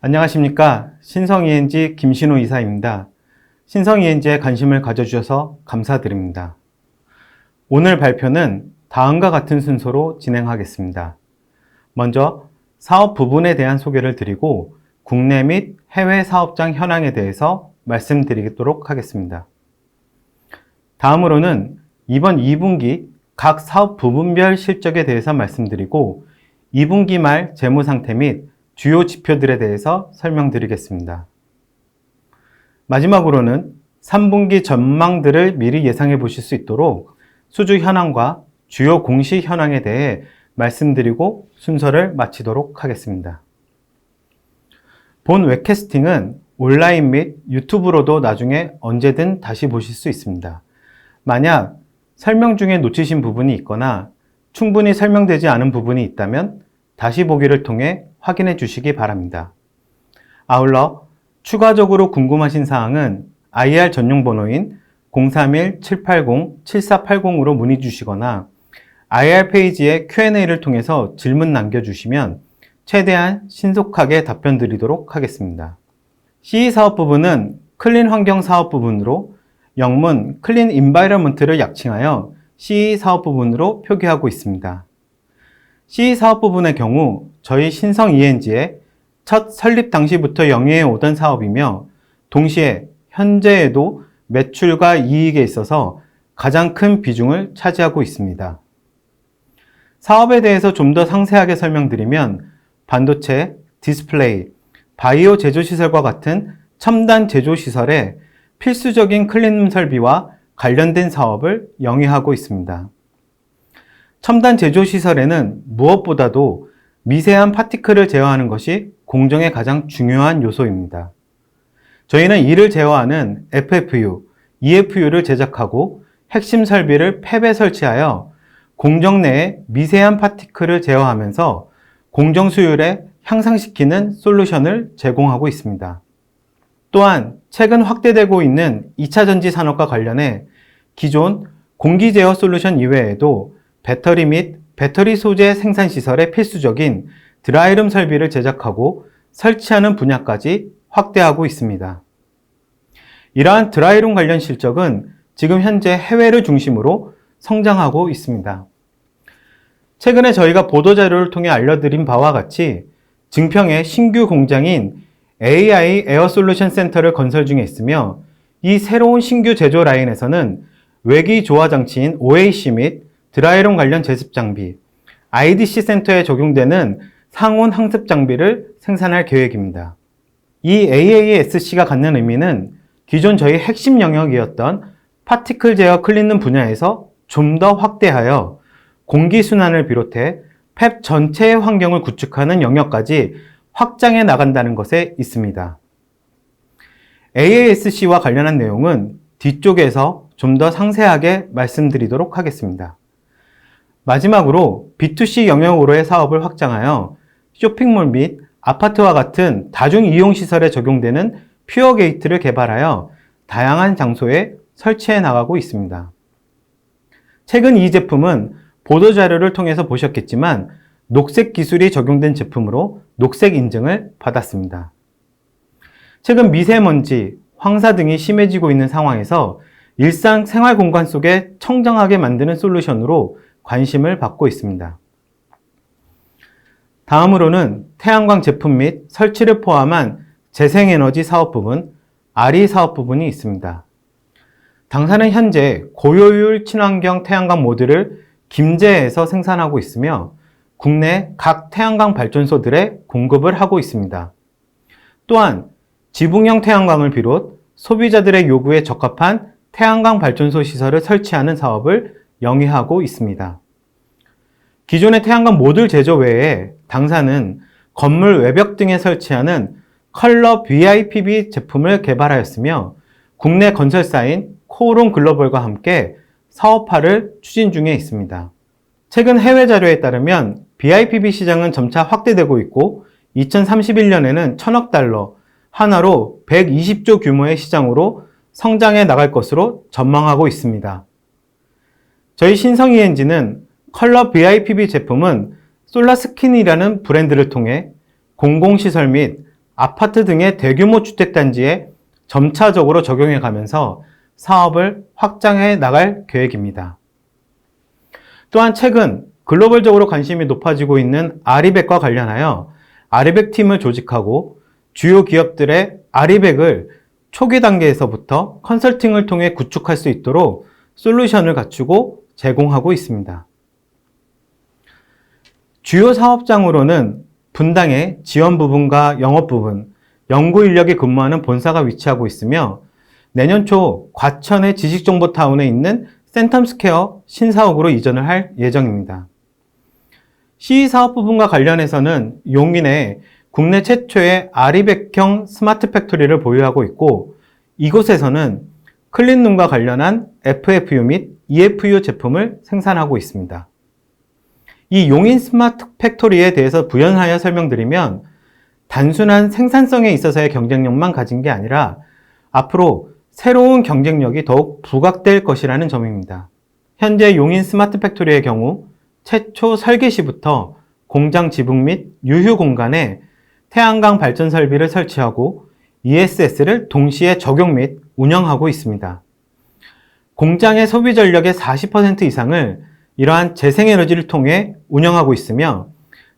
안녕하십니까. 신성ENG 김신호 이사입니다. 신성ENG에 관심을 가져주셔서 감사드립니다. 오늘 발표는 다음과 같은 순서로 진행하겠습니다. 먼저 사업 부분에 대한 소개를 드리고 국내 및 해외 사업장 현황에 대해서 말씀드리도록 하겠습니다. 다음으로는 이번 2분기 각 사업 부분별 실적에 대해서 말씀드리고 2분기 말 재무 상태 및 주요 지표들에 대해서 설명드리겠습니다. 마지막으로는 3분기 전망들을 미리 예상해 보실 수 있도록 수주 현황과 주요 공시 현황에 대해 말씀드리고 순서를 마치도록 하겠습니다. 본 웹캐스팅은 온라인 및 유튜브로도 나중에 언제든 다시 보실 수 있습니다. 만약 설명 중에 놓치신 부분이 있거나 충분히 설명되지 않은 부분이 있다면 다시 보기를 통해 확인해 주시기 바랍니다. 아울러 추가적으로 궁금하신 사항은 IR 전용 번호인 031-780-7480으로 문의 주시거나 IR 페이지의 Q&A를 통해서 질문 남겨주시면 최대한 신속하게 답변 드리도록 하겠습니다. CE 사업 부분은 클린 환경 사업 부분으로 영문 클린 인바이러먼트를 약칭하여 CE 사업 부분으로 표기하고 있습니다. CE 사업 부분의 경우 저희 신성 ENG의 첫 설립 당시부터 영위해 오던 사업이며 동시에 현재에도 매출과 이익에 있어서 가장 큰 비중을 차지하고 있습니다. 사업에 대해서 좀 더 상세하게 설명드리면 반도체, 디스플레이, 바이오 제조시설과 같은 첨단 제조시설에 필수적인 클린룸 설비와 관련된 사업을 영위하고 있습니다. 첨단 제조 시설에는 무엇보다도 미세한 파티클을 제어하는 것이 공정의 가장 중요한 요소입니다. 저희는 이를 제어하는 FFU, EFU를 제작하고 핵심 설비를 팹에 설치하여 공정 내에 미세한 파티클을 제어하면서 공정 수율에 향상시키는 솔루션을 제공하고 있습니다. 또한 최근 확대되고 있는 2차 전지 산업과 관련해 기존 공기 제어 솔루션 이외에도 배터리 및 배터리 소재 생산 시설에 필수적인 드라이룸 설비를 제작하고 설치하는 분야까지 확대하고 있습니다. 이러한 드라이룸 관련 실적은 지금 현재 해외를 중심으로 성장하고 있습니다. 최근에 저희가 보도자료를 통해 알려드린 바와 같이 증평의 신규 공장인 AI 에어 솔루션 센터를 건설 중에 있으며 이 새로운 신규 제조 라인에서는 외기 조화 장치인 OAC 및 드라이룸 관련 제습 장비, IDC 센터에 적용되는 상온 항습 장비를 생산할 계획입니다. 이 AASC가 갖는 의미는 기존 저희 핵심 영역이었던 파티클 제어 클린룸 분야에서 좀 더 확대하여 공기 순환을 비롯해 펩 전체의 환경을 구축하는 영역까지 확장해 나간다는 것에 있습니다. AASC와 관련한 내용은 뒤쪽에서 좀 더 상세하게 말씀드리도록 하겠습니다. 마지막으로 B2C 영역으로의 사업을 확장하여 쇼핑몰 및 아파트와 같은 다중 이용 시설에 적용되는 퓨어 게이트를 개발하여 다양한 장소에 설치해 나가고 있습니다. 최근 이 제품은 보도 자료를 통해서 보셨겠지만 녹색 기술이 적용된 제품으로 녹색 인증을 받았습니다. 최근 미세먼지, 황사 등이 심해지고 있는 상황에서 일상 생활 공간 속에 청정하게 만드는 솔루션으로 관심을 받고 있습니다. 다음으로는 태양광 제품 및 설치를 포함한 재생에너지 사업 부분, 아리 사업 부분이 있습니다. 당사는 현재 고효율 친환경 태양광 모듈을 김제에서 생산하고 있으며 국내 각 태양광 발전소들에 공급을 하고 있습니다. 또한 지붕형 태양광을 비롯 소비자들의 요구에 적합한 태양광 발전소 시설을 설치하는 사업을 영위하고 있습니다. 기존의 태양광 모듈 제조 외에 당사는 건물 외벽 등에 설치하는 컬러 VIPB 제품을 개발하였으며 국내 건설사인 코오롱 글로벌과 함께 사업화를 추진 중에 있습니다. 최근 해외 자료에 따르면 BIPB 시장은 점차 확대되고 있고 2031년에는 천억 달러, 하나로 120조 규모의 시장으로 성장해 나갈 것으로 전망하고 있습니다. 저희 신성 ENG는 컬러 BIPB 제품은 솔라스킨이라는 브랜드를 통해 공공시설 및 아파트 등의 대규모 주택단지에 점차적으로 적용해 가면서 사업을 확장해 나갈 계획입니다. 또한 최근 글로벌적으로 관심이 높아지고 있는 아리백과 관련하여 아리백 팀을 조직하고 주요 기업들의 아리백을 초기 단계에서부터 컨설팅을 통해 구축할 수 있도록 솔루션을 갖추고 제공하고 있습니다. 주요 사업장으로는 분당의 지원 부분과 영업 부분, 연구 인력이 근무하는 본사가 위치하고 있으며 내년 초 과천의 지식정보타운에 있는 센텀스퀘어 신사옥으로 이전을 할 예정입니다. CE 사업 부분과 관련해서는 용인에 국내 최초의 아리백형 스마트 팩토리를 보유하고 있고 이곳에서는 클린룸과 관련한 FFU 및 EFU 제품을 생산하고 있습니다. 이 용인 스마트 팩토리에 대해서 부연하여 설명드리면 단순한 생산성에 있어서의 경쟁력만 가진 게 아니라 앞으로 새로운 경쟁력이 더욱 부각될 것이라는 점입니다. 현재 용인 스마트 팩토리의 경우 최초 설계 시부터 공장 지붕 및 유휴 공간에 태양광 발전 설비를 설치하고 ESS를 동시에 적용 및 운영하고 있습니다. 공장의 소비 전력의 40% 이상을 이러한 재생에너지를 통해 운영하고 있으며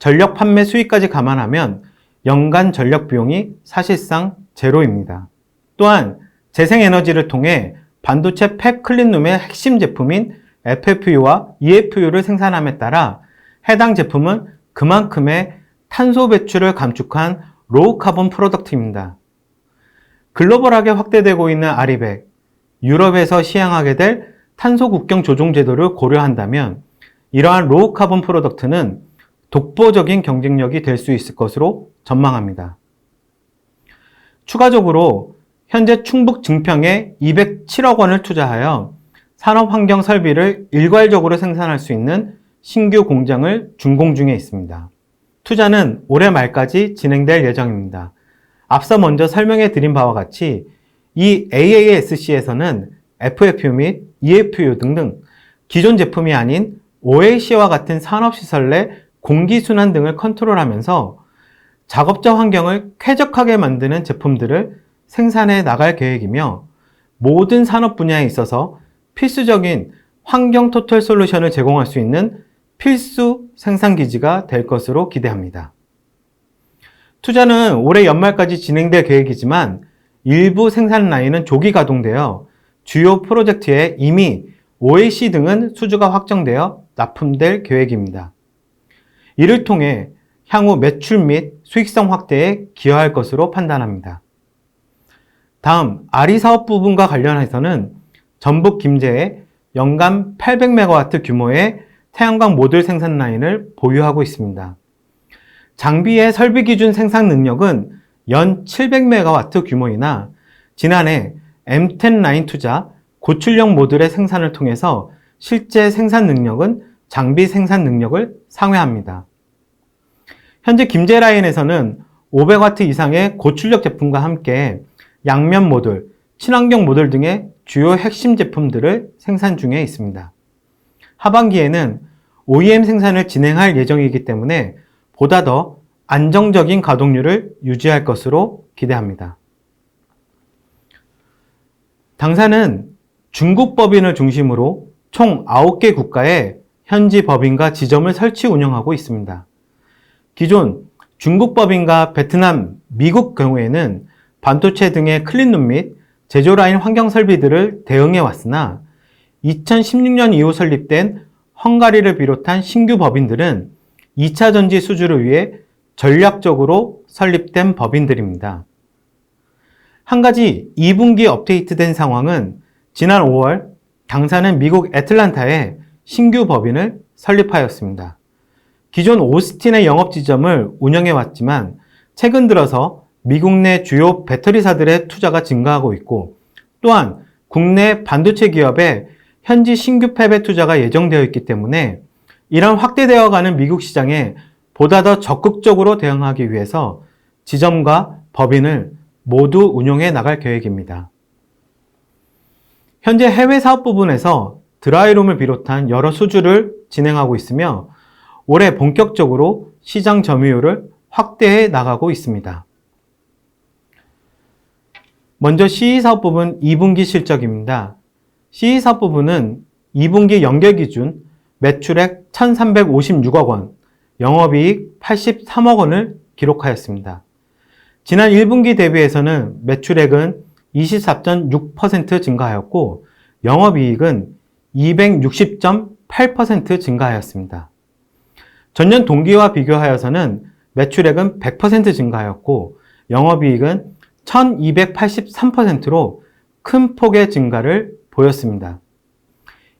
전력 판매 수익까지 감안하면 연간 전력 비용이 사실상 제로입니다. 또한 재생에너지를 통해 반도체 팩 클린룸의 핵심 제품인 FFU와 EFU를 생산함에 따라 해당 제품은 그만큼의 탄소 배출을 감축한 로우 카본 프로덕트입니다. 글로벌하게 확대되고 있는 아리백, 유럽에서 시행하게 될 탄소 국경 조정 제도를 고려한다면 이러한 로우 카본 프로덕트는 독보적인 경쟁력이 될 수 있을 것으로 전망합니다. 추가적으로 현재 충북 증평에 207억 원을 투자하여 산업 환경 설비를 일괄적으로 생산할 수 있는 신규 공장을 준공 중에 있습니다. 투자는 올해 말까지 진행될 예정입니다. 앞서 먼저 설명해 드린 바와 같이 이 AASC에서는 FFU 및 EFU 등등 기존 제품이 아닌 OAC와 같은 산업시설 내 공기순환 등을 컨트롤하면서 작업자 환경을 쾌적하게 만드는 제품들을 생산해 나갈 계획이며 모든 산업 분야에 있어서 필수적인 환경 토탈 솔루션을 제공할 수 있는 필수 생산 기지가 될 것으로 기대합니다. 투자는 올해 연말까지 진행될 계획이지만 일부 생산 라인은 조기 가동되어 주요 프로젝트에 이미 OAC 등은 수주가 확정되어 납품될 계획입니다. 이를 통해 향후 매출 및 수익성 확대에 기여할 것으로 판단합니다. 다음 아리 사업 부분과 관련해서는 전북 김제에 연간 800MW 규모의 태양광 모듈 생산 라인을 보유하고 있습니다. 장비의 설비 기준 생산 능력은 연 700MW 규모이나 지난해 M10 라인 투자 고출력 모듈의 생산을 통해서 실제 생산 능력은 장비 생산 능력을 상회합니다. 현재 김제 라인에서는 500W 이상의 고출력 제품과 함께 양면 모듈, 친환경 모듈 등의 주요 핵심 제품들을 생산 중에 있습니다. 하반기에는 OEM 생산을 진행할 예정이기 때문에 보다 더 안정적인 가동률을 유지할 것으로 기대합니다. 당사는 중국 법인을 중심으로 총 9개 국가에 현지 법인과 지점을 설치 운영하고 있습니다. 기존 중국 법인과 베트남, 미국 경우에는 반도체 등의 클린룸 및 제조라인 환경 설비들을 대응해 왔으나 2016년 이후 설립된 헝가리를 비롯한 신규 법인들은 2차 전지 수주를 위해 전략적으로 설립된 법인들입니다. 한 가지 2분기 업데이트된 상황은 지난 5월 당사는 미국 애틀란타에 신규 법인을 설립하였습니다. 기존 오스틴의 영업 지점을 운영해 왔지만 최근 들어서 미국 내 주요 배터리사들의 투자가 증가하고 있고 또한 국내 반도체 기업의 현지 신규 팹의 투자가 예정되어 있기 때문에 이런 확대되어 가는 미국 시장에 보다 더 적극적으로 대응하기 위해서 지점과 법인을 모두 운용해 나갈 계획입니다. 현재 해외 사업 부분에서 드라이룸을 비롯한 여러 수주를 진행하고 있으며 올해 본격적으로 시장 점유율을 확대해 나가고 있습니다. 먼저 CE 사업 부분 2분기 실적입니다. CE 사업 부분은 2분기 연결 기준 매출액 1,356억 원, 영업이익 83억 원을 기록하였습니다. 지난 1분기 대비해서는 매출액은 24.6% 증가하였고 영업이익은 260.8% 증가하였습니다. 전년 동기와 비교하여서는 매출액은 100% 증가하였고 영업이익은 1283%로 큰 폭의 증가를 보였습니다.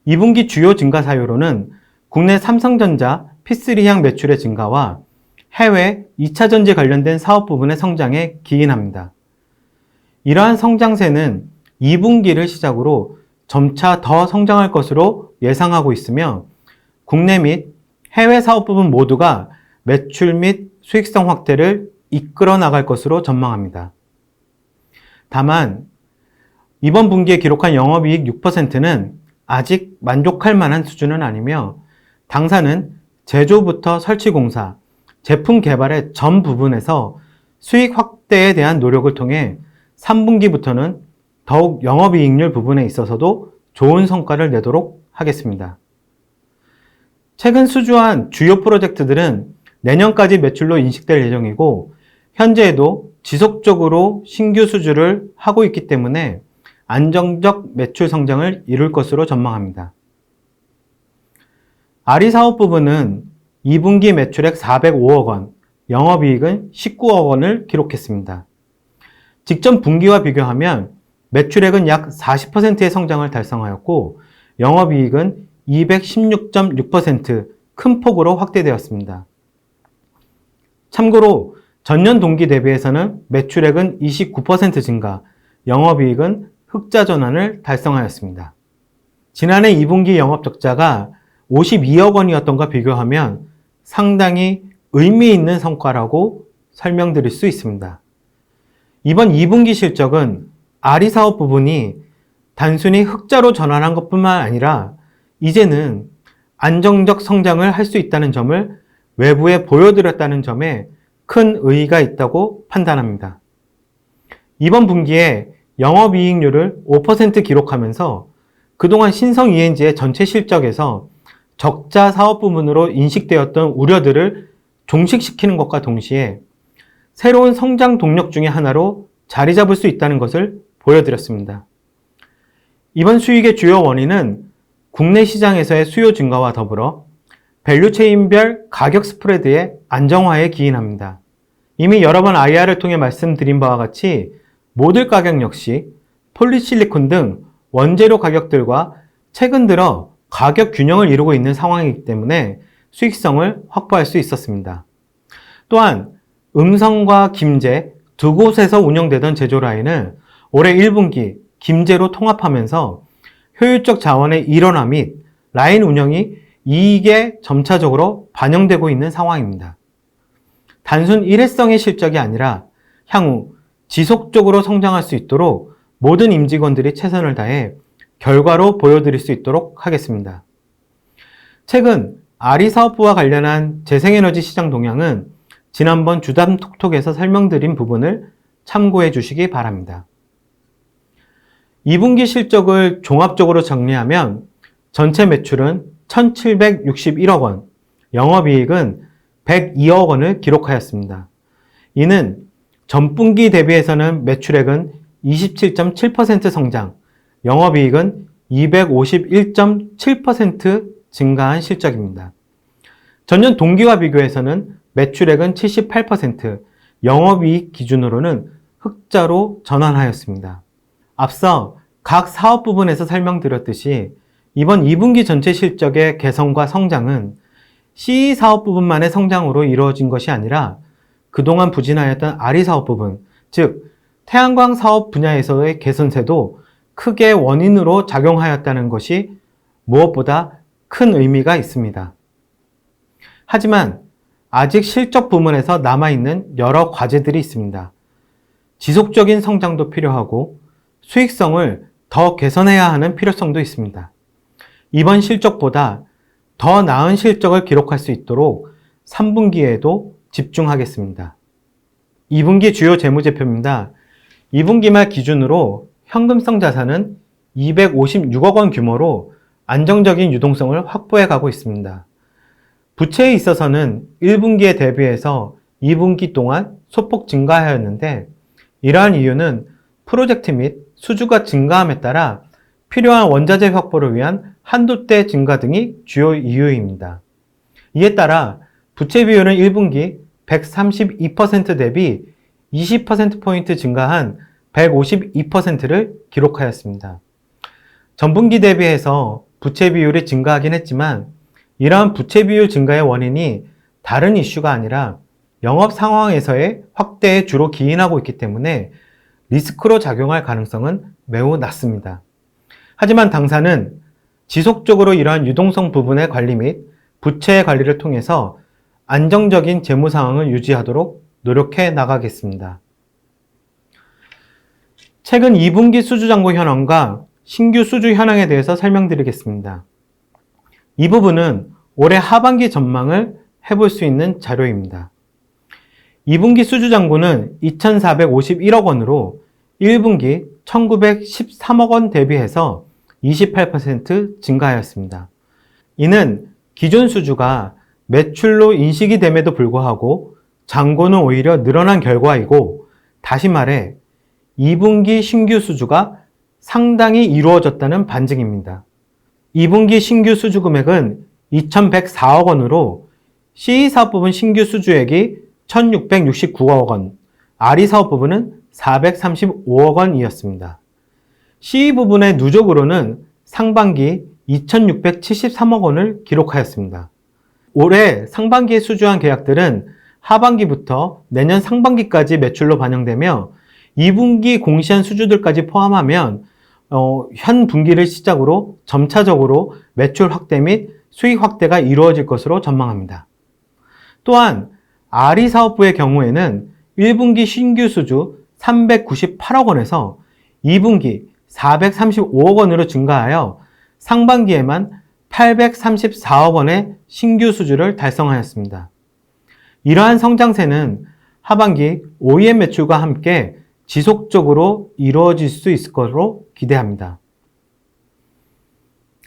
2분기 주요 증가 사유로는 국내 삼성전자 P3 향 매출의 증가와 해외 2차 전지 관련된 사업 부분의 성장에 기인합니다. 이러한 성장세는 2분기를 시작으로 점차 더 성장할 것으로 예상하고 있으며 국내 및 해외 사업 부분 모두가 매출 및 수익성 확대를 이끌어 나갈 것으로 전망합니다. 다만 이번 분기에 기록한 영업이익 6%는 아직 만족할 만한 수준은 아니며 당사는 제조부터 설치 공사, 제품 개발의 전 부분에서 수익 확대에 대한 노력을 통해 3분기부터는 더욱 영업이익률 부분에 있어서도 좋은 성과를 내도록 하겠습니다. 최근 수주한 주요 프로젝트들은 내년까지 매출로 인식될 예정이고 현재에도 지속적으로 신규 수주를 하고 있기 때문에 안정적 매출 성장을 이룰 것으로 전망합니다. 아리 사업 부분은 2분기 매출액 405억 원, 영업이익은 19억 원을 기록했습니다. 직전 분기와 비교하면 매출액은 약 40%의 성장을 달성하였고 영업이익은 216.6%큰 폭으로 확대되었습니다. 참고로 전년 동기 대비해서는 매출액은 29% 증가, 영업이익은 흑자 전환을 달성하였습니다. 지난해 2분기 영업 적자가 52억 원이었던가 비교하면 상당히 의미 있는 성과라고 설명드릴 수 있습니다. 이번 2분기 실적은 아리 사업 부분이 단순히 흑자로 전환한 것뿐만 아니라 이제는 안정적 성장을 할 수 있다는 점을 외부에 보여드렸다는 점에 큰 의의가 있다고 판단합니다. 이번 분기에 영업이익률을 5% 기록하면서 그동안 신성 ENG의 전체 실적에서 적자 사업 부문으로 인식되었던 우려들을 종식시키는 것과 동시에 새로운 성장 동력 중의 하나로 자리 잡을 수 있다는 것을 보여드렸습니다. 이번 수익의 주요 원인은 국내 시장에서의 수요 증가와 더불어 밸류체인별 가격 스프레드의 안정화에 기인합니다. 이미 여러 번 IR을 통해 말씀드린 바와 같이 모듈 가격 역시 폴리실리콘 등 원재료 가격들과 최근 들어 가격 균형을 이루고 있는 상황이기 때문에 수익성을 확보할 수 있었습니다. 또한 음성과 김제 두 곳에서 운영되던 제조 라인을 올해 1분기 김제로 통합하면서 효율적 자원의 일원화 및 라인 운영이 이익에 점차적으로 반영되고 있는 상황입니다. 단순 일회성의 실적이 아니라 향후 지속적으로 성장할 수 있도록 모든 임직원들이 최선을 다해 결과로 보여드릴 수 있도록 하겠습니다. 최근 아리 사업부와 관련한 재생에너지 시장 동향은 지난번 주담 톡톡에서 설명드린 부분을 참고해 주시기 바랍니다. 2분기 실적을 종합적으로 정리하면 전체 매출은 1761억 원, 영업이익은 102억 원을 기록하였습니다. 이는 전분기 대비해서는 매출액은 27.7% 성장, 영업이익은 251.7% 증가한 실적입니다. 전년 동기와 비교해서는 매출액은 78%, 영업이익 기준으로는 흑자로 전환하였습니다. 앞서 각 사업 부분에서 설명드렸듯이 이번 2분기 전체 실적의 개선과 성장은 CE 사업 부분만의 성장으로 이루어진 것이 아니라 그동안 부진하였던 아리 사업 부분, 즉 태양광 사업 분야에서의 개선세도 크게 원인으로 작용하였다는 것이 무엇보다 큰 의미가 있습니다. 하지만 아직 실적 부문에서 남아있는 여러 과제들이 있습니다. 지속적인 성장도 필요하고 수익성을 더 개선해야 하는 필요성도 있습니다. 이번 실적보다 더 나은 실적을 기록할 수 있도록 3분기에도 집중하겠습니다. 2분기 주요 재무제표입니다. 2분기 말 기준으로 현금성 자산은 256억 원 규모로 안정적인 유동성을 확보해 가고 있습니다. 부채에 있어서는 1분기에 대비해서 2분기 동안 소폭 증가하였는데 이러한 이유는 프로젝트 및 수주가 증가함에 따라 필요한 원자재 확보를 위한 한도대 증가 등이 주요 이유입니다. 이에 따라 부채 비율은 1분기 132% 대비 20%포인트 증가한 152%를 기록하였습니다. 전분기 대비해서 부채 비율이 증가하긴 했지만 이러한 부채 비율 증가의 원인이 다른 이슈가 아니라 영업 상황에서의 확대에 주로 기인하고 있기 때문에 리스크로 작용할 가능성은 매우 낮습니다. 하지만 당사는 지속적으로 이러한 유동성 부분의 관리 및 부채의 관리를 통해서 안정적인 재무 상황을 유지하도록 노력해 나가겠습니다. 최근 2분기 수주 잔고 현황과 신규 수주 현황에 대해서 설명드리겠습니다. 이 부분은 올해 하반기 전망을 해볼 수 있는 자료입니다. 2분기 수주 잔고는 2,451억 원으로 1분기 1,913억 원 대비해서 28% 증가하였습니다. 이는 기존 수주가 매출로 인식이 됨에도 불구하고 잔고는 오히려 늘어난 결과이고 다시 말해 2분기 신규 수주가 상당히 이루어졌다는 반증입니다. 2분기 신규 수주 금액은 2,104억 원으로 CE 사업 부분 신규 수주액이 1,669억 원, RE 사업 부분은 435억 원이었습니다. CE 부분의 누적으로는 상반기 2,673억 원을 기록하였습니다. 올해 상반기에 수주한 계약들은 하반기부터 내년 상반기까지 매출로 반영되며 2분기 공시한 수주들까지 포함하면 어, 현 분기를 시작으로 점차적으로 매출 확대 및 수익 확대가 이루어질 것으로 전망합니다. 또한 아리 사업부의 경우에는 1분기 신규 수주 398억 원에서 2분기 435억 원으로 증가하여 상반기에만 834억 원의 신규 수주를 달성하였습니다. 이러한 성장세는 하반기 OEM 매출과 함께 지속적으로 이루어질 수 있을 것으로 기대합니다.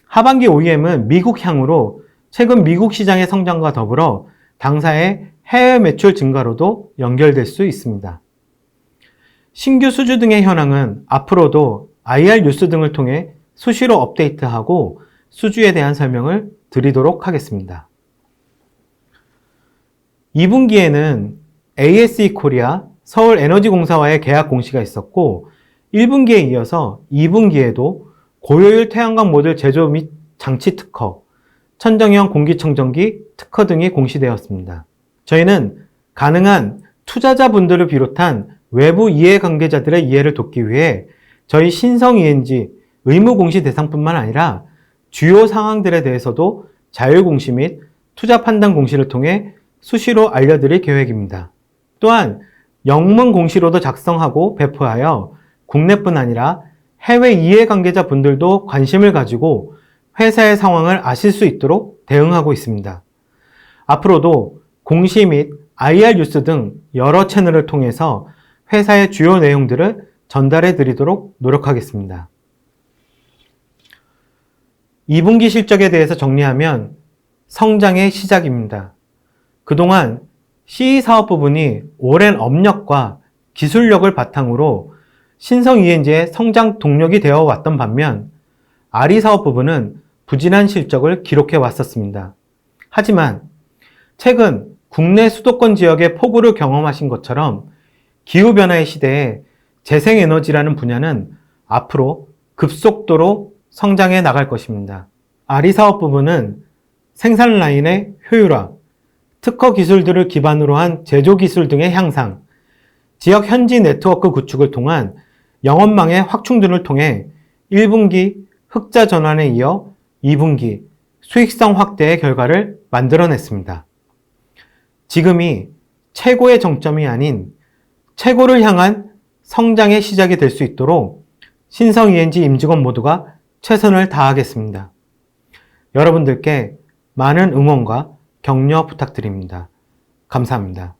하반기 OEM은 미국 향으로 최근 미국 시장의 성장과 더불어 당사의 해외 매출 증가로도 연결될 수 있습니다. 신규 수주 등의 현황은 앞으로도 IR 뉴스 등을 통해 수시로 업데이트하고 수주에 대한 설명을 드리도록 하겠습니다. 2분기에는 ASE 코리아 서울에너지공사와의 계약 공시가 있었고 1분기에 이어서 2분기에도 고효율 태양광 모듈 제조 및 장치 특허, 천정형 공기청정기 특허 등이 공시되었습니다. 저희는 가능한 투자자분들을 비롯한 외부 이해관계자들의 이해를 돕기 위해 저희 신성 ENG 의무 공시 대상뿐만 아니라 주요 상황들에 대해서도 자율 공시 및 투자 판단 공시를 통해 수시로 알려드릴 계획입니다. 또한 영문 공시로도 작성하고 배포하여 국내뿐 아니라 해외 이해관계자 분들도 관심을 가지고 회사의 상황을 아실 수 있도록 대응하고 있습니다. 앞으로도 공시 및 IR 뉴스 등 여러 채널을 통해서 회사의 주요 내용들을 전달해 드리도록 노력하겠습니다. 2분기 실적에 대해서 정리하면 성장의 시작입니다. 그동안 CE 사업 부분이 오랜 업력과 기술력을 바탕으로 신성 ENG의 성장 동력이 되어 왔던 반면 RE 사업 부분은 부진한 실적을 기록해 왔었습니다. 하지만 최근 국내 수도권 지역의 폭우를 경험하신 것처럼 기후변화의 시대에 재생에너지라는 분야는 앞으로 급속도로 성장해 나갈 것입니다. RE 사업 부분은 생산 라인의 효율화, 특허 기술들을 기반으로 한 제조 기술 등의 향상, 지역 현지 네트워크 구축을 통한 영업망의 확충 등을 통해 1분기 흑자 전환에 이어 2분기 수익성 확대의 결과를 만들어냈습니다. 지금이 최고의 정점이 아닌 최고를 향한 성장의 시작이 될 수 있도록 신성 ENG 임직원 모두가 최선을 다하겠습니다. 여러분들께 많은 응원과 격려 부탁드립니다. 감사합니다.